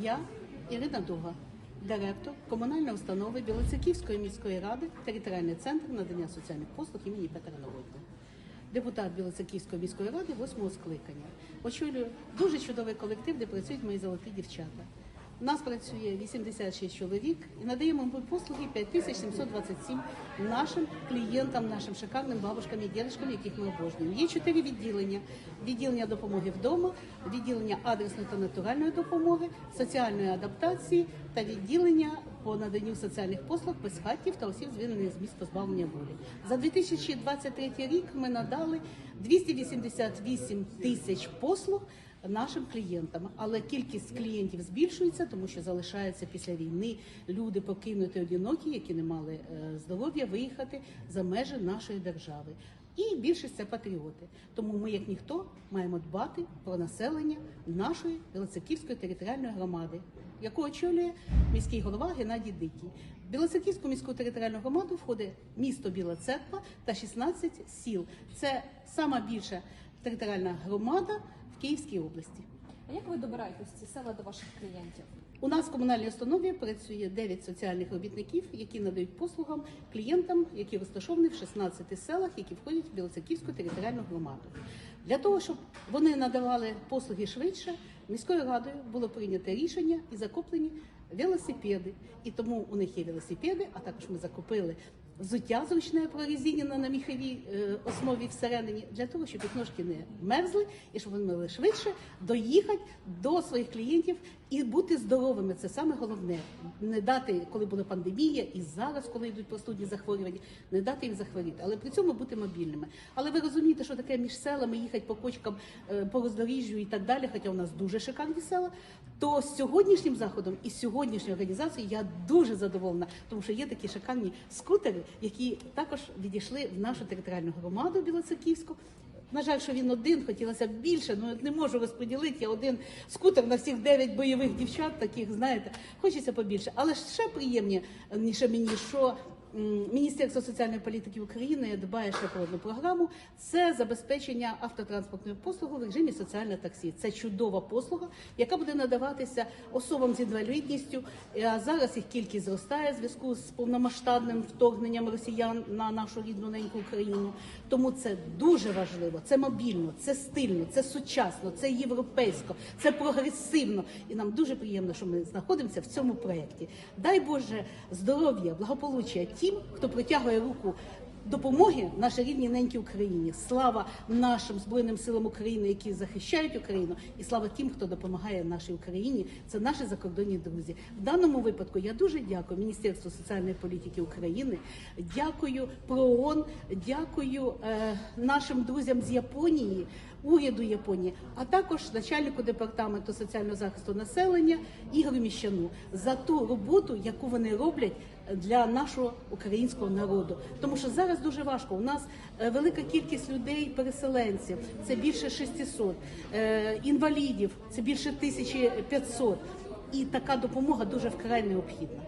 Я Ірина Дуга, директор комунальної установи Білоцерківської міської ради, територіальний центр надання соціальних послуг імені Петра Новотного. Депутат Білоцерківської міської ради восьмого скликання. Очолюю дуже чудовий колектив, де працюють мої золоті дівчата. У нас працює 86 чоловік і надаємо ми послуги 5727 нашим клієнтам, нашим шикарним бабушкам і дідушкам, яких ми обожнюємо. Є чотири відділення: відділення допомоги вдома, відділення адресної та натуральної допомоги, соціальної адаптації та відділення по наданню соціальних послуг безхатьків та осіб звільнених з місць позбавлення волі. За 2023 рік ми надали 288 тисяч послуг нашим клієнтам, але кількість клієнтів збільшується, тому що залишаються після війни люди покинуті одинокі, які не мали е, здоров'я виїхати за межі нашої держави. І більшість це патріоти. Тому ми, як ніхто, маємо дбати про населення нашої Білоцерківської територіальної громади, яку очолює міський голова Геннадій Дикий. В Білоцерківську міську територіальну громаду входить місто Біла Церква та 16 сіл. Це сама більша територіальна громада в Київській області. А як ви добираєтесь ці села до ваших клієнтів? У нас в комунальній установі працює 9 соціальних робітників, які надають послугам клієнтам, які розташовані в 16 селах, які входять в Білоцерківську територіальну громаду. Для того, щоб вони надавали послуги швидше, міською радою було прийнято рішення і закуплені велосипеди. І тому у них є велосипеди, а також ми закупили взуття зручне прорезинене на міховій е, основі всередині, для того, щоб їх ножки не мерзли і щоб вони могли швидше доїхати до своїх клієнтів і бути здоровими. Це саме головне. Не дати, коли була пандемія, і зараз, коли йдуть простудні захворювання, не дати їм захворіти, але при цьому бути мобільними. Але ви розумієте, що таке між селами їхати по кочкам, е, по роздоріжжю і так далі, хоча у нас дуже шикарні села. То з сьогоднішнім заходом і з сьогоднішньою організацією я дуже задоволена, тому що є такі шикарні скутери, які також відійшли в нашу територіальну громаду Білоцерківську. На жаль, що він один, хотілося б більше, ну не можу розподілити. Я один скутер на всіх дев'ять бойових дівчат, таких знаєте, хочеться побільше. Але ще приємніше мені, що Міністерство соціальної політики України дбає ще про одну програму. Це забезпечення автотранспортної послуги в режимі соціальне таксі. Це чудова послуга, яка буде надаватися особам з інвалідністю. А зараз їх кількість зростає в зв'язку з повномасштабним вторгненням росіян на нашу рідну неньку Україну. Тому це дуже важливо. Це мобільно, це стильно, це сучасно, це європейсько, це прогресивно. І нам дуже приємно, що ми знаходимося в цьому проєкті. Дай Боже здоров'я, благополуччя тим, хто протягує руку. Допомоги нашій рідній ненькій Україні. Слава нашим збройним силам України, які захищають Україну, і слава тим, хто допомагає нашій Україні. Це наші закордонні друзі. В даному випадку я дуже дякую Міністерству соціальної політики України. Дякую ПРООН, дякую е, нашим друзям з Японії, уряду Японії, а також начальнику департаменту соціального захисту населення Ігорю Міщану за ту роботу, яку вони роблять для нашого українського народу. Тому що зараз дуже важко. У нас е, велика кількість людей, переселенців, це більше 600, е, інвалідів, це більше 1500. І така допомога дуже вкрай необхідна.